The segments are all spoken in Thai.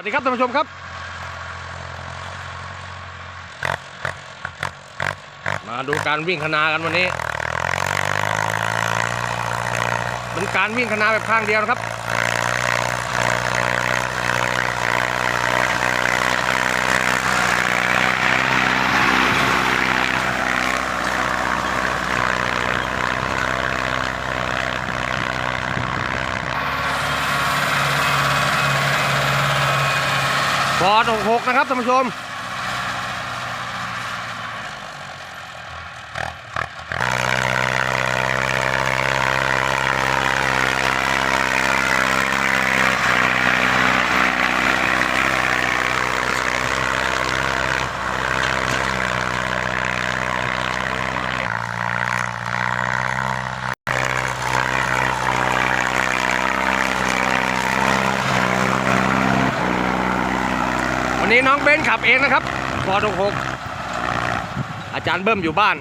สวัสดีครับท่านผู้ชมครับ มาดูการวิ่งคณากันวันนี้ เป็นการวิ่งคณาแบบข้างเดียวนะครับ อร์ด66นะครับท่านผู้ชม บนขับเองนะครับปอด66อาจารย์เบิ้มอยู่บ้าน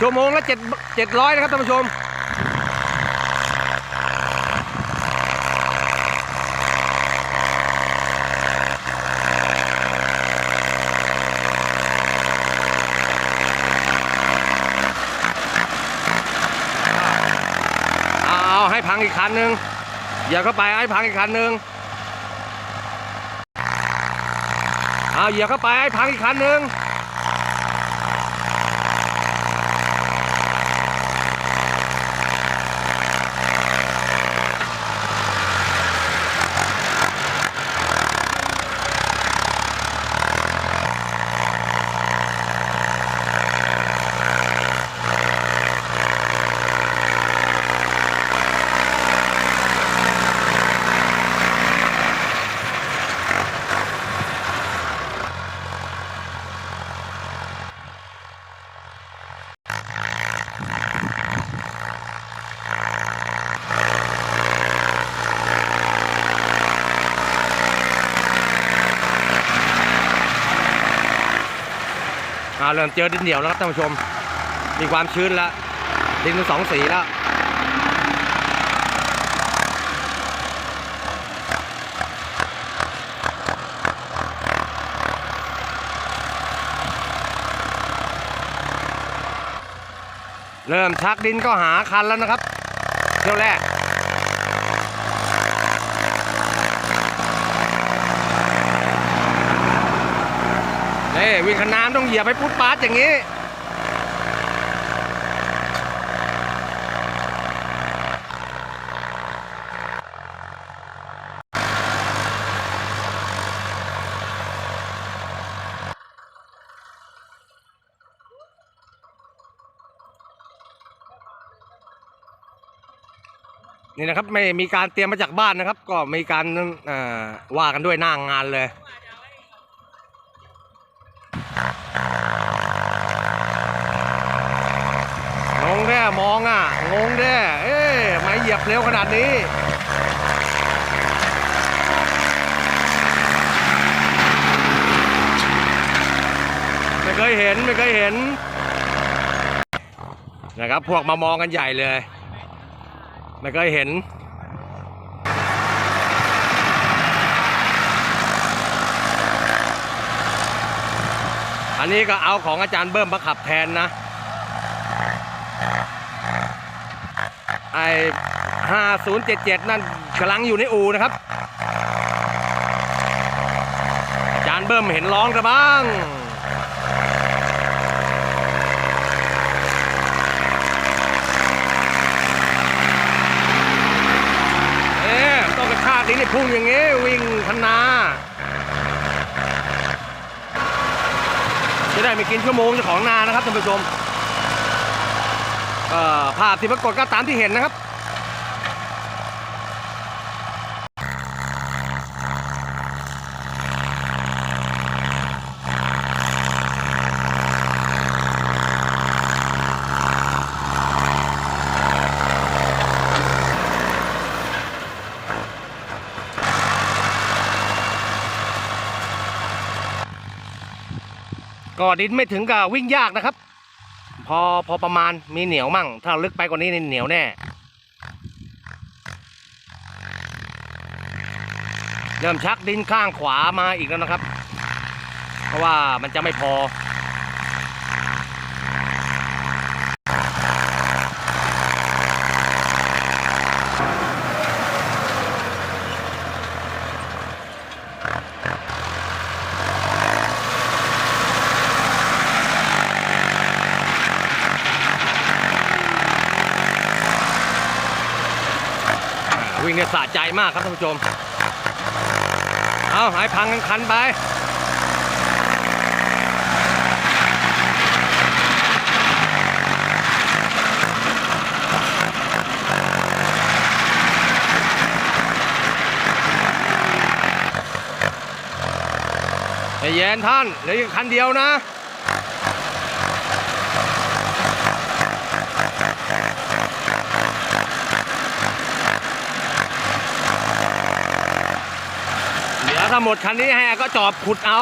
ชั่วโมงละเจ็ดเจ็ดร้อยนะครับท่านผู้ชม เอาเอาให้พั งอีกคันหนึ่งอย่าเข้าไปให้พังอีกคันหนึ่งเอาเหยียบเข้าไปให้พังอีกคันหนึ่ง เริ่มเจอดินเหนียวแล้วครับท่านผู้ชม มีความชื้นแล้ว ดินเป็นสองสีแล้วเริ่มชักดินก็หาคันแล้วนะครับเที่ยวแรก นี่ วิ่งขนานต้องเหยียบให้พุทธปาดอย่างนี้นี่นะครับไม่มีการเตรียมมาจากบ้านนะครับ ก็มีการว่ากันด้วยหน้างงานเลย งงแน่มองอะ งงแน่เอ๊ะไม่เห ยียบเร็วขนาดนี้ไม่เคยเห็นไม่เคยเห็นนะครับ พวกมามองกันใหญ่เลยไม่เคยเห็นอันนี้ก็เอาของอาจารย์เบิ้มมาขับแทนนะ ไอ ห้าศูนย์เจ็ดเจ็ดนั่นกำลังอยู่ในอู่นะครับ อาจารย์เบิ้มเห็นร้องกันบ้างเอ๊ะต้องกระชากนี้นี่พุ่งอย่างงี้ วิ่งคันนา จะได้ไม่กินชั่วโมงจ้าของนานะครับท่านผู้ชมภาพที่ปรากฏก็ตามที่เห็นนะครับ ก็ดินไม่ถึงกับวิ่งยากนะครับพพอพอประมาณมีเหนียวมั่ง ถ้าลึกไปกว่านี้นี่เหนียวแน่ เริ่มชักดินข้างขวามาอีกแล้วนะครับ เพราะว่ามันจะไม่พอ เนี่ยสะใจมากครับท่านผู้ชม เอาหายพังกันคันไปใจเย็นท่านเหลืออีกคันเดียวนะ เดี๋ยวถ้า หมดคันนี้ให้ก็จอบขุดเอา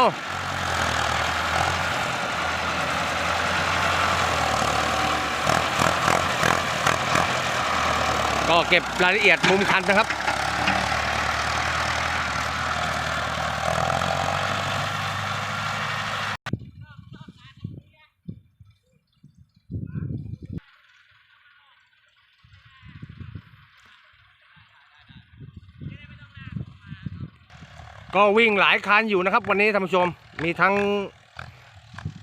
ก็เก็บรายละเอียดมุมคันนะครับ ก็วิ่งหลายคันอยู่นะครับ วันนี้ท่านผู้ชมมีทั้ง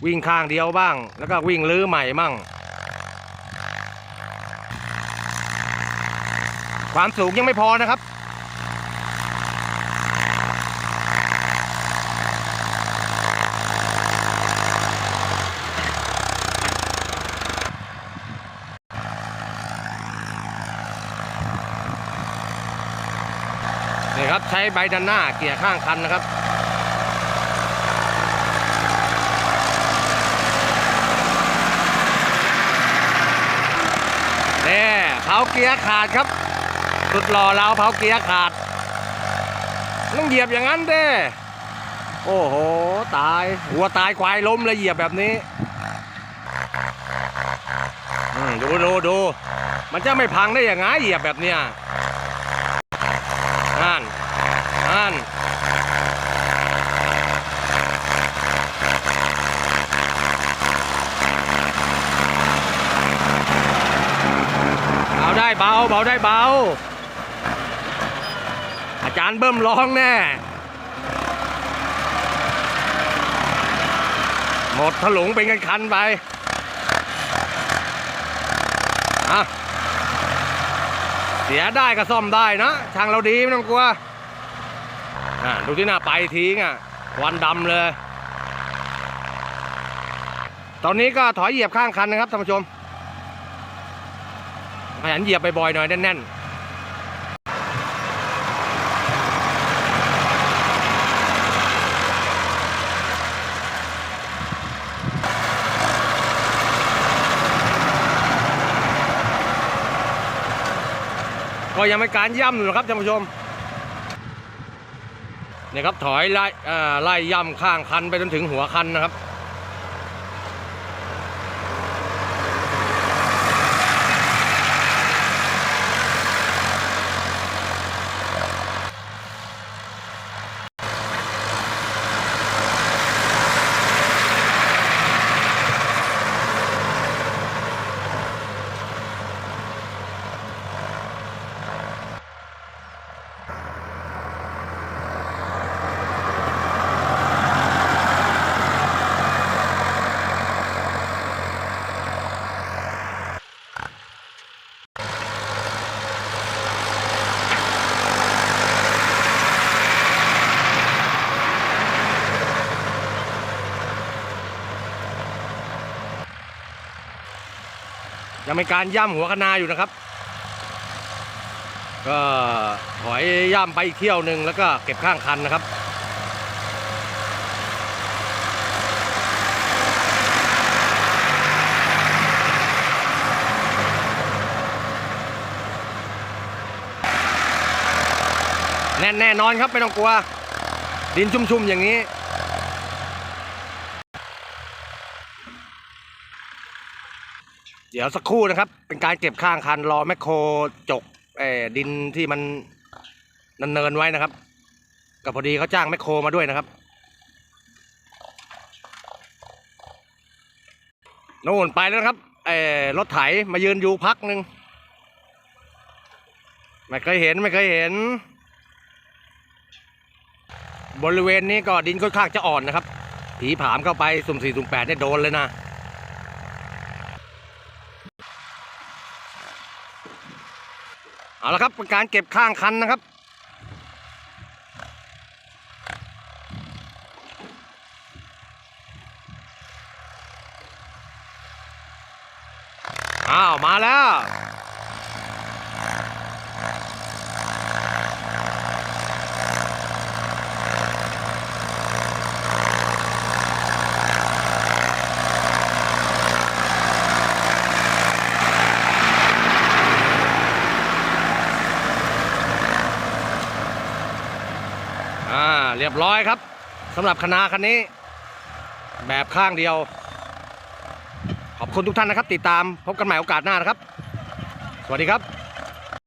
วิ่งข้างเดียวบ้าง แล้วก็วิ่งลื้อใหม่มั่ง ความสูงยังไม่พอนะครับ นี่ครับใช้ใบดันหน้าเกี่ยร์ข้างคันนะครับนี่เผาเกียร์ขาดครับ สุดหล่อเราเผาเกียร์ขาด ต้องเหยียบอย่างนั้นเด้โอ้โห ตาย หัวตายควายล้มเลยเหยียบแบบนี้ดูดูดูมันจะไม่พังได้ยังไงเหยียบแบบเนี้ย นั่นนั่นเบาได้เบาเบาได้เบา อาจารย์เบิ้มร้องแน่ หมดถลุงเป็นกันคันไป อะ สียได้ก็ซ่อมได้นะช่างเราดีไม่ต้องกลัวอะดูที่หน้าไปทิ้งอะควันดำเลย ตอนนี้ก็ถอยเหยียบข้างคันนะครับท่านผู้ชมขยันเหยียบบ่อยๆหน่อยแน่นๆ ก็ยังไม่การย่ำอยู่นะครับท่านผู้ชมเนี่ยครับถอยไล่ไล่ย่ำข้างคันไปจนถึงหัวคันนะครับ ยังมีการย่ำหัวคนาอยู่นะครับ ก็ถอยย่ำไปอีกเที่ยวหนึ่งแล้วก็เก็บข้างคันนะครับแน่นแน่นอนครับไม่ต้องกลัว ดินชุ่มๆอย่างนี้ เดี๋ยวสักครู่นะครับ เป็นการเก็บข้างคันรอแมคโครจกเอดินที่มันเนินๆไว้นะครับก็พอดีเขาจ้างแมคโครมาด้วยนะครับโน่นไปแล้วนะครับเออรถไถมายืนอยู่พักหนึ่งไม่เคยเห็นไม่เคยเห็น บริเวณนี้ก็ดินค่อนข้างจะอ่อนนะครับ ผีผามเข้าไปสุ่มสี่สุ่มแปดเนี่ยโดนเลยนะ เอาละครับเป็นการเก็บข้างคันนะครับ อ้าว มาแล้ว บร้อยครับสำหรับคณะคันนี้ แบบข้างเดียว ขอบคุณทุกท่านนะครับ ติดตามพบกันใหม่โอกาสหน้านะครับ สวัสดีครับ